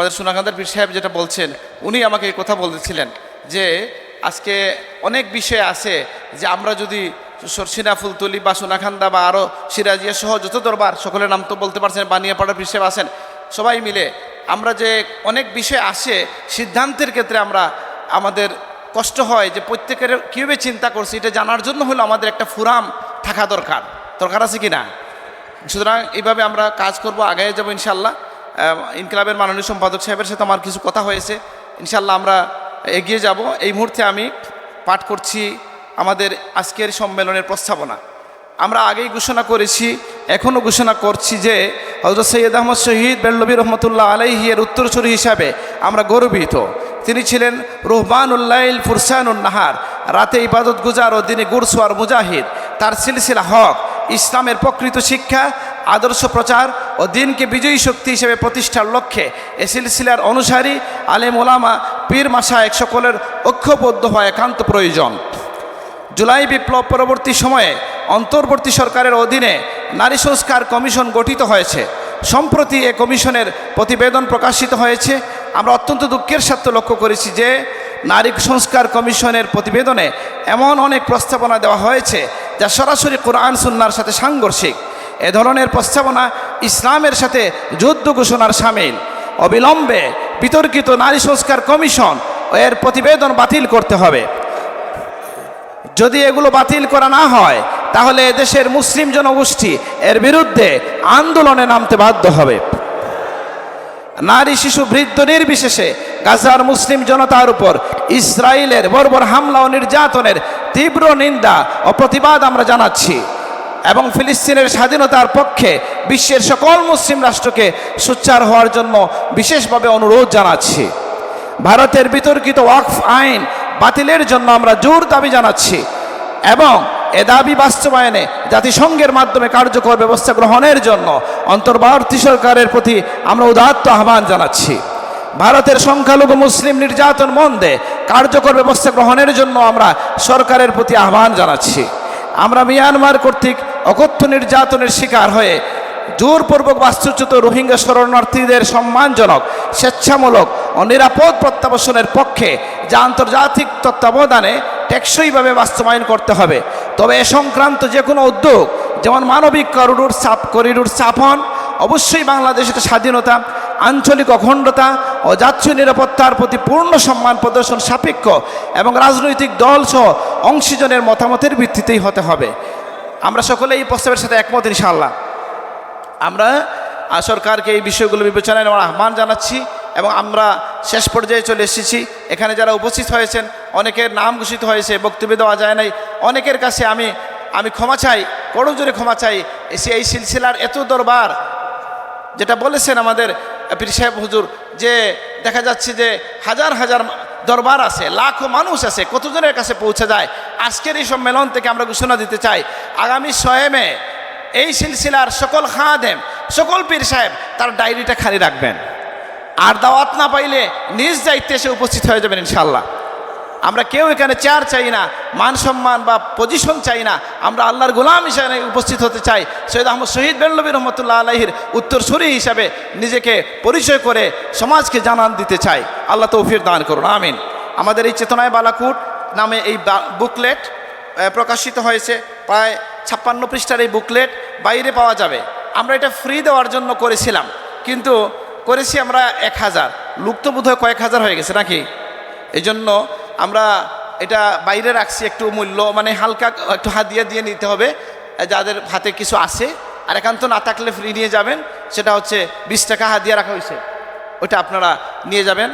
আমাদের সোনাকান্দার পীর সাহেব যেটা বলছেন, উনি আমাকে এই কথা বলতেছিলেন যে আজকে অনেক বিষয় আছে যে আমরা যদি সরসিনা ফুলতলি বা সোনাখান্দা বা আরও সিরাজিয়া সহ যত দরবার, সকলের নাম তো বলতে পারছেন, বানিয়াপাড়ার পীর সাহেব আছেন, সবাই মিলে আমরা যে অনেক বিষয় আসে সিদ্ধান্তের ক্ষেত্রে আমরা আমাদের কষ্ট হয় যে প্রত্যেকের কীভাবে চিন্তা করছি, এটা জানার জন্য হলো আমাদের একটা ফুরাম থাকা দরকার। দরকার আছে কি না সুতরাং এইভাবে আমরা কাজ করব আগে যাব ইনশাল্লাহ ইনকলাবের মাননীয় সম্পাদক সাহেবের সাথে আমার কিছু কথা হয়েছে। ইনশাল্লাহ আমরা এগিয়ে যাব। এই মুহূর্তে আমি পাঠ করছি আমাদের আজকের সম্মেলনের প্রস্তাবনা। আমরা আগেই ঘোষণা করেছি এখনও ঘোষণা করছি যে হজরত সৈয়দ আহমদ শহীদ বেল্লবী রহমতুল্লাহ আলাইহিয়ের উত্তরসূরি হিসাবে আমরা গর্বিত। তিনি ছিলেন রোহবানুল্লাইল নাহার, রাতে ইবাদত গুজার ও দিনে গুরসোয়ার মুজাহিদ। তার সিলসিলা হক, ইসলামের প্রকৃত শিক্ষা, আদর্শ প্রচার ও দিনকে বিজয়ী শক্তি হিসেবে প্রতিষ্ঠার লক্ষ্যে এ সিলসিলার অনুসারী, আলেম, ওলামা, পীর মাসায়েক সকলের ঐক্যবদ্ধ হওয়া একান্ত প্রয়োজন। জুলাই বিপ্লব পরবর্তী সময়ে অন্তর্বর্তী সরকারের অধীনে নারী সংস্কার কমিশন গঠিত হয়েছে। সম্প্রতি এ কমিশনের প্রতিবেদন প্রকাশিত হয়েছে। আমরা অত্যন্ত দুঃখের সাথে লক্ষ্য করেছি যে, নারী সংস্কার কমিশনের প্রতিবেদনে এমন অনেক প্রস্তাবনা দেওয়া হয়েছে যা সরাসরি কোরআন, সুন্নার সাথে সাংঘর্ষিক। এ ধরনের প্রস্তাবনা ইসলামের সাথে যুদ্ধ ঘোষণার সামিল। অবিলম্বে বিতর্কিত নারী সংস্কার কমিশন এর প্রতিবেদন বাতিল করতে হবে। যদি এগুলো বাতিল করা না হয়, তাহলে দেশের মুসলিম জনগোষ্ঠী এর বিরুদ্ধে আন্দোলনে নামতে বাধ্য হবে। নারী, শিশু, বৃদ্ধ নির্বিশেষে গাজার মুসলিম জনতার উপর ইসরায়েলের বর্বর হামলা ও নির্যাতনের তীব্র নিন্দা ও প্রতিবাদ আমরা জানাচ্ছি। এবং ফিলিস্তিনের স্বাধীনতার পক্ষে বিশ্বের সকল মুসলিম রাষ্ট্রকে সোচ্চার হওয়ার জন্য বিশেষভাবে অনুরোধ জানাচ্ছি। ভারতের বিতর্কিত ওয়াকফ আইন বাতিলের জন্য আমরা জোর দাবি জানাচ্ছি এবং এ দাবি বাস্তবায়নে জাতিসংঘের মাধ্যমে কার্যকর ব্যবস্থা গ্রহণের জন্য অন্তর্বর্তী সরকারের প্রতি আমরা উদাত্ত আহ্বান জানাচ্ছি। ভারতের সংখ্যালঘু মুসলিম নির্যাতন বন্ধে কার্যকর ব্যবস্থা গ্রহণের জন্য আমরা সরকারের প্রতি আহ্বান জানাচ্ছি। আমরা মিয়ানমার কর্তৃক অকথ্য নির্যাতনের শিকার হয়ে জোরপূর্বক বাস্তুচ্যুত রোহিঙ্গা শরণার্থীদের সম্মানজনক, স্বেচ্ছামূলক ও নিরাপদ প্রত্যাবাসনের পক্ষে যা আন্তর্জাতিক তত্ত্বাবধানে টেকসইভাবে বাস্তবায়ন করতে হবে। তবে এ সংক্রান্ত যে কোনো উদ্যোগ, যেমন মানবিক করিডোর চাপ করিডোর স্থাপন, অবশ্যই বাংলাদেশের স্বাধীনতা, আঞ্চলিক অখণ্ডতা ও জাতীয় নিরাপত্তার প্রতি পূর্ণ সম্মান প্রদর্শন সাপেক্ষ এবং রাজনৈতিক দল সহ অংশীজনের মতামতের ভিত্তিতেই হতে হবে। আমরা এই প্রস্তাবের সাথে একমত ইনশাআল্লাহ। আমরা সরকারকে এই বিষয়গুলো বিবেচনায় নেওয়ার আহ্বান জানাচ্ছি এবং আমরা শেষ পর্যায়ে চলে এসেছি। এখানে যারা উপস্থিত হয়েছেন, অনেকের নাম ঘোষিত হয়েছে, বক্তব্য দেওয়া যায় নাই। অনেকের কাছে আমি আমি ক্ষমা চাই করো জোরে ক্ষমা চাই। এসে এই সিলসিলার এত দরবার, যেটা বলেছেন আমাদের পীর সাহেব হুজুর, যে দেখা যাচ্ছে যে হাজার হাজার দরবার আছে, লাখো মানুষ আছে, কতজনের কাছে পৌঁছে যায়? আজকের এই সম্মেলন থেকে আমরা ঘোষণা দিতে চাই। আগামী ছয় মে এই সিলসিলার সকল খাদেম, সকল পীর সাহেব তার ডায়েরিটা খালি রাখবেন। আর দাওয়াত না পাইলে নিজ দায়িত্বে এসে উপস্থিত হয়ে যাবেন ইনশাল্লাহ আমরা কেউ এখানে চেয়ার চাই না, মান সম্মান বা পজিশন চাই না। আমরা আল্লাহর গোলাম হিসাবে উপস্থিত হতে চাই। সৈয়দ আহমদ শহীদ বেল্লবী রহমতুল্লাহ আলহির উত্তরসূরি হিসাবে নিজেকে পরিচয় করে সমাজকে জানান দিতে চাই। আল্লাহ তৌফির দান করুন, আমিন। আমাদের এই চেতনায় বালাকুট নামে এই বুকলেট প্রকাশিত হয়েছে। প্রায় ছাপ্পান্ন পৃষ্ঠার এই বুকলেট বাইরে পাওয়া যাবে। আমরা এটা ফ্রি দেওয়ার জন্য করেছিলাম। কিন্তু করেছি আমরা এক হাজার। লোক তো বোধহয় কয়েক হাজার হয়ে গেছে নাকি? এই জন্য আমরা এটা বাইরে রাখছি একটু মূল্য মানে হালকা একটু হাদিয়া দিয়ে নিতে হবে। যাদের হাতে কিছু আছে, আর একান্ত না থাকলে ফ্রি নিয়ে যাবেন, সেটা হচ্ছে বিশ টাকা হাদিয়া রাখা হয়েছে। ওটা আপনারা নিয়ে যাবেন।